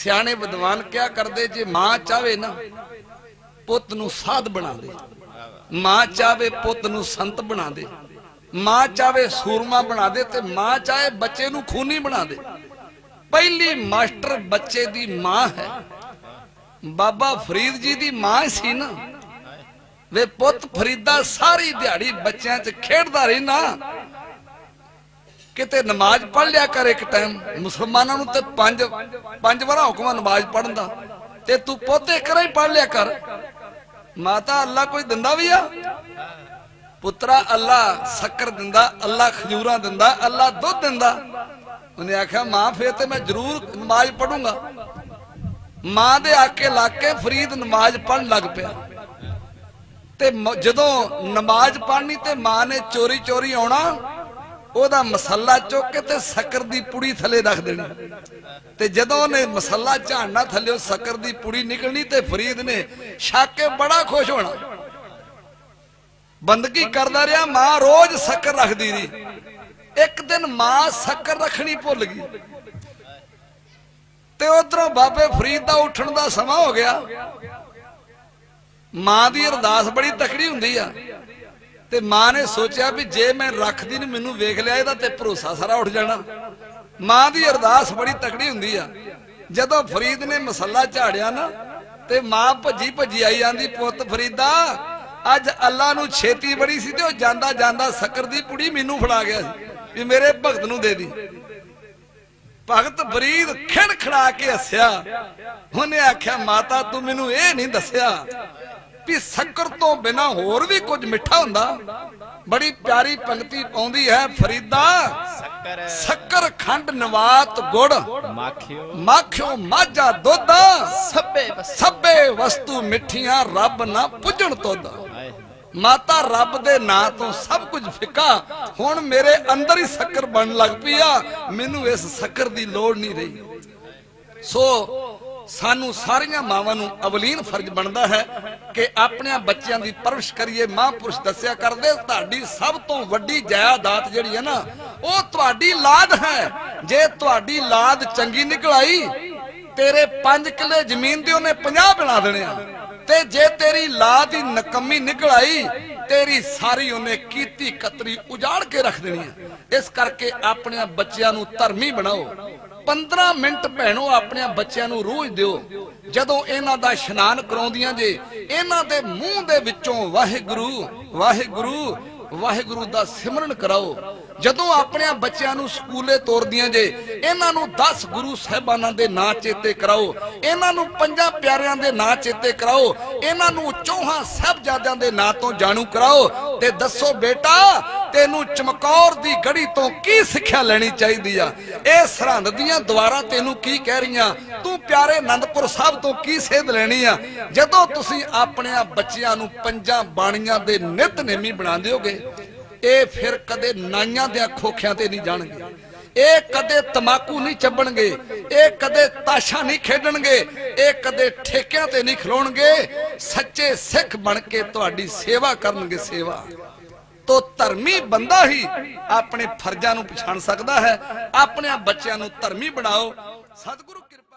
ਸਿਆਣੇ ਵਿਦਵਾਨ ਕਿਆ ਕਰਦੇ ਜੇ ਮਾਂ ਚਾਵੇ ਨਾ, ਪੁੱਤ ਨੂੰ ਸਾਧ ਬਣਾ ਦੇ। ਮਾਂ ਚਾਵੇ ਪੁੱਤ ਨੂੰ ਸੰਤ ਬਣਾ ਦੇ। ਮਾਂ ਚਾਵੇ ਸੂਰਮਾ ਬਣਾ ਦੇ ਤੇ ਮਾਂ ਚਾਹੇ ਬੱਚੇ ਨੂੰ ਖੂਨੀ ਬਣਾ ਦੇ। ਪਹਿਲੀ ਮਾਸਟਰ ਬੱਚੇ ਦੀ ਮਾਂ ਹੈ। ਬਾਬਾ ਫਰੀਦ ਜੀ ਦੀ ਮਾਂ ਸੀ ਨਾ। ਵੇ ਪੁੱਤ ਫਰੀਦਾ ਸਾਰੀ ਦਿਹਾੜੀ ਬੱਚਿਆਂ 'ਚ ਖੇਡਦਾ ਰਹਿਣਾ ਕਿਤੇ ਨਮਾਜ਼ ਪੜ ਲਿਆ ਕਰ ਇੱਕ ਟਾਈਮ ਮੁਸਲਮਾਨਾਂ ਨੂੰ ਤੇ ਪੰਜ ਪੰਜ ਵਾਰ ਹੁਕਮ ਨਮਾਜ਼ ਪੜ੍ਹਨ ਦਾ। ਤੇ ਤੂੰ ਪੋਤੇ ਕਰਾਂ ਹੀ ਪੜ੍ਹ ਲਿਆ ਕਰ। ਮਾਤਾ ਅੱਲਾ ਕੋਈ ਦਿੰਦਾ ਵੀ ਆ? ਪੁੱਤਰਾ ਅੱਲਾ ਸ਼ੱਕਰ ਦਿੰਦਾ, ਅੱਲਾ ਖਜੂਰਾਂ ਦਿੰਦਾ, ਅੱਲਾ ਦੁੱਧ ਦਿੰਦਾ। ਉਹਨੇ ਆਖਿਆ, ਮਾਂ, ਫੇਰ ਤੇ ਮੈਂ ਜ਼ਰੂਰ ਨਮਾਜ਼ ਪੜੂੰਗਾ ਮਾਂ ਦੇ ਆਕੇ ਲਾ ਕੇ ਫਰੀਦ ਨਮਾਜ਼ ਪੜਨ ਲੱਗ ਪਿਆ। ਤੇ ਜਦੋਂ ਨਮਾਜ਼ ਪੜਨੀ ਤੇ ਮਾਂ ਨੇ ਚੋਰੀ ਚੋਰੀ ਆਉਣਾ ਉਹਦਾ ਮਸਾਲਾ ਚੁੱਕ ਕੇ ਤੇ ਸ਼ੱਕਰ ਦੀ ਪੁੜੀ ਥੱਲੇ ਰੱਖ ਦੇਣੀ। ਤੇ ਜਦੋਂ ਉਹਨੇ ਮਸਾਲਾ ਝਾੜਨਾ ਥੱਲੇ ਸ਼ੱਕਰ ਦੀ ਪੁੜੀ ਨਿਕਲਣੀ ਤੇ ਫਰੀਦ ਨੇ ਛੱਕ ਕੇ ਬੜਾ ਖੁਸ਼ ਹੋਣਾ। ਬੰਦਗੀ ਕਰਦਾ ਰਿਹਾ, ਮਾਂ ਰੋਜ਼ ਸ਼ੱਕਰ ਰੱਖਦੀ ਰਹੀ। ਇੱਕ ਦਿਨ ਮਾਂ ਸ਼ੱਕਰ ਰੱਖਣੀ ਭੁੱਲ ਗਈ। ਤੇ ਉਧਰੋਂ ਬਾਬੇ ਫਰੀਦ ਦਾ ਉੱਠਣ ਦਾ ਸਮਾਂ ਹੋ ਗਿਆ। ਮਾਂ ਦੀ ਅਰਦਾਸ ਬੜੀ ਤਕੜੀ ਹੁੰਦੀ ਆ। ਤੇ ਮਾਂ ਨੇ ਸੋਚਿਆ ਵੀ ਜੇ ਮੈਂ ਰੱਖਦੀ ਨੂੰ, ਮੈਨੂੰ ਵੇਖ ਲਿਆ ਇਹਦਾ ਤੇ ਭਰੋਸਾ ਸਾਰਾ ਉੱਠ ਜਾਣਾ। ਮਾਂ ਦੀ ਅਰਦਾਸ ਬੜੀ ਤਕੜੀ ਹੁੰਦੀ ਆ। ਜਦੋਂ ਫਰੀਦ ਨੇ ਮਸੱਲਾ ਝਾੜਿਆ ਨਾ, ਤੇ ਮਾਂ ਭੱਜੀ ਭੱਜੀ ਆਈ ਜਾਂਦੀ ਪੁੱਤ ਫਰੀਦਾ, ਅੱਜ ਅੱਲਾ ਨੂੰ ਛੇਤੀ ਬੜੀ ਸੀ ਤੇ ਉਹ ਜਾਂਦਾ ਜਾਂਦਾ ਸ਼ੱਕਰ ਦੀ ਪੁੜੀ ਮੈਨੂੰ ਫੜਾ ਗਿਆ ਸੀ, ਵੀ ਮੇਰੇ ਭਗਤ ਨੂੰ ਦੇ ਦੀ। ਭਗਤ ਫਰੀਦ ਖਿੜ ਖੜਾ ਕੇ ਹੱਸਿਆ। ਉਹਨੇ ਆਖਿਆ, ਮਾਤਾ, ਤੂੰ ਮੈਨੂੰ ਇਹ ਨਹੀਂ ਦੱਸਿਆ ਵੀ ਸ਼ੱਕਰ ਤੋਂ ਬਿਨਾ ਹੋਰ ਵੀ ਕੁਝ ਮਿੱਠਾ ਹੁੰਦਾ। ਬੜੀ ਪਿਆਰੀ ਪੰਕਤੀ ਪਾਉਂਦੀ ਹੈ ਫਰੀਦਾ। ਸ਼ੱਕਰ ਖੰਡ ਨਵਾਤ ਗੁੜ। ਮਾਖਿਓ। ਮਾਖਿਓ ਮਾਝਾ ਦੁੱਧ। ਸਭੇ ਬਸ ਸਭੇ ਵਸਤੂ ਮਿੱਠੀਆਂ ਰੱਬ ਨਾ ਪੁੱਜਣ ਤੁਧ। ਮਾਤਾ ਰੱਬ ਦੇ ਨਾਂ ਤੋਂ ਸਭ ਕੁਝ ਫਿੱਕਾ। ਹੁਣ ਮੇਰੇ ਅੰਦਰ ਹੀ ਸ਼ੱਕਰ ਬਣਨ ਲੱਗ ਪਈ ਆ। ਮੈਨੂੰ ਇਸ ਸ਼ੱਕਰ ਦੀ ਲੋੜ ਨਹੀਂ ਰਹੀ। ਸੋ ਸਾਨੂੰ ਸਾਰੀਆਂ ਮਾਵਾਂ ਨੂੰ ਅਵਲੀਨ ਫਰਜ਼ ਬਣਦਾ ਹੈ ਕਿ ਆਪਣੇ ਬੱਚਿਆਂ ਦੀ ਪਰਵਰਿਸ਼ ਕਰੀਏ। ਮਹਾਂਪੁਰਸ਼ ਦੱਸਿਆ ਕਰਦੇ, ਤੁਹਾਡੀ ਸਭ ਤੋਂ ਵੱਡੀ ਜਾਇਦਾਦ ਜਿਹੜੀ ਹੈ ਨਾ, ਉਹ ਤੁਹਾਡੀ ਲਾਦ ਹੈ। ਜੇ ਤੁਹਾਡੀ ਲਾਦ ਚੰਗੀ ਨਿਕਲ ਆਈ, ਤੇਰੇ 5 ਕਿੱਲੇ ਜ਼ਮੀਨ ਦੇ ਉਹਨੇ 50 ਬਣਾ ਦੇਣੇ ਆ। ਤੇ ਜੇ ਤੇਰੀ ਲਾਦ ਹੀ ਨਕਮੀ ਨਿਕਲ ਆਈ, ਤੇਰੀ ਸਾਰੀ ਉਹਨੇ ਕੀਤੀ ਕਤਰੀ ਉਜਾੜ ਕੇ ਰੱਖ ਦੇਣੀ ਹੈ ਇਸ ਕਰਕੇ ਆਪਣੇ ਬੱਚਿਆਂ ਨੂੰ ਧਰਮੀ ਬਣਾਓ। 15 ਮਿੰਟ ਭੈਣੋ ਆਪਣੇ ਬੱਚਿਆਂ ਨੂੰ ਰੋਜ਼ ਦਿਓ। ਜਦੋਂ ਇਹਨਾਂ ਦਾ ਇਸ਼ਨਾਨ ਕਰਾਉਂਦੀਆਂ ਜੇ, ਇਹਨਾਂ ਦੇ ਮੂੰਹ ਦੇ ਵਿੱਚੋਂ ਵਾਹਿਗੁਰੂ ਵਾਹਿਗੁਰੂ ਵਾਹਿਗੁਰੂ ਦਾ ਸਿਮਰਨ ਕਰਾਓ। ਜਦੋਂ ਆਪਣੇ ਬੱਚਿਆਂ ਨੂੰ ਸਕੂਲੇ ਤੋਰਦੀਆਂ ਜੇ, ਇਹਨਾਂ ਨੂੰ 10 ਗੁਰੂ ਸਾਹਿਬਾਨਾਂ ਦੇ ਨਾਂ ਚੇਤੇ ਕਰਾਓ। ਇਹਨਾਂ ਨੂੰ ਪੰਜਾਂ ਪਿਆਰਿਆਂ ਦੇ ਨਾਂ ਚੇਤੇ ਕਰਾਓ। ਇਹਨਾਂ ਨੂੰ ਚੌਹਾਂ ਸਾਹਿਬਜ਼ਾਦਿਆਂ ਦੇ ਨਾਂ ਤੋਂ ਜਾਣੂ ਕਰਾਓ ਤੇ ਦੱਸੋ, ਬੇਟਾ ਤੈਨੂੰ ਚਮਕੌਰ ਦੀ ਗੜੀ ਤੋਂ ਕੀ ਸਿੱਖਿਆ ਲੈਣੀ ਚਾਹੀਦੀ ਆ? ਇਹ ਸਰਹੰਦ ਦੀਆਂ ਦੁਆਰਾ ਤੈਨੂੰ ਕੀ ਕਹਿ ਰਹੀਆਂ? ਤੂੰ ਪਿਆਰੇ ਆਨੰਦਪੁਰ ਸਾਹਿਬ ਤੋਂ ਕੀ ਸੇਧ ਲੈਣੀ ਆ? ਜਦੋਂ ਤੁਸੀਂ ਆਪਣੇ ਬੱਚਿਆਂ ਨੂੰ ਪੰਜਾਂ ਬਾਣੀਆਂ ਦੇ ਨਿਤਨੇਮੀ ਬਣਾ ਦਿਓਗੇ, ਇਹ ਫਿਰ ਕਦੇ ਨਾਈਆਂ ਦੇ ਖੋਖਿਆਂ ਤੇ ਨਹੀਂ ਜਾਣਗੇ। ਇਹ ਕਦੇ ਤਮਾਕੂ ਨਹੀਂ ਚੱਬਣਗੇ, ਇਹ ਕਦੇ ਤਾਸ਼ਾ ਨਹੀਂ ਖੇਡਣਗੇ, ਇਹ ਕਦੇ ਠੇਕਿਆਂ ਤੇ ਨਹੀਂ ਖਲੋਣਗੇ। ਸੱਚੇ ਸਿੱਖ ਬਣ ਕੇ ਤੁਹਾਡੀ ਸੇਵਾ ਕਰਨਗੇ ਸੇਵਾ। ਤੋ ਧਰਮੀ ਬੰਦਾ ਹੀ ਆਪਣੇ ਫਰਜ਼ਾਂ ਨੂੰ ਪਛਾਣ ਸਕਦਾ ਹੈ ਆਪਣੇ ਬੱਚਿਆਂ ਨੂੰ ਧਰਮੀ ਬਣਾਓ। ਸਤਿਗੁਰੂ ਕਿਰਪਾ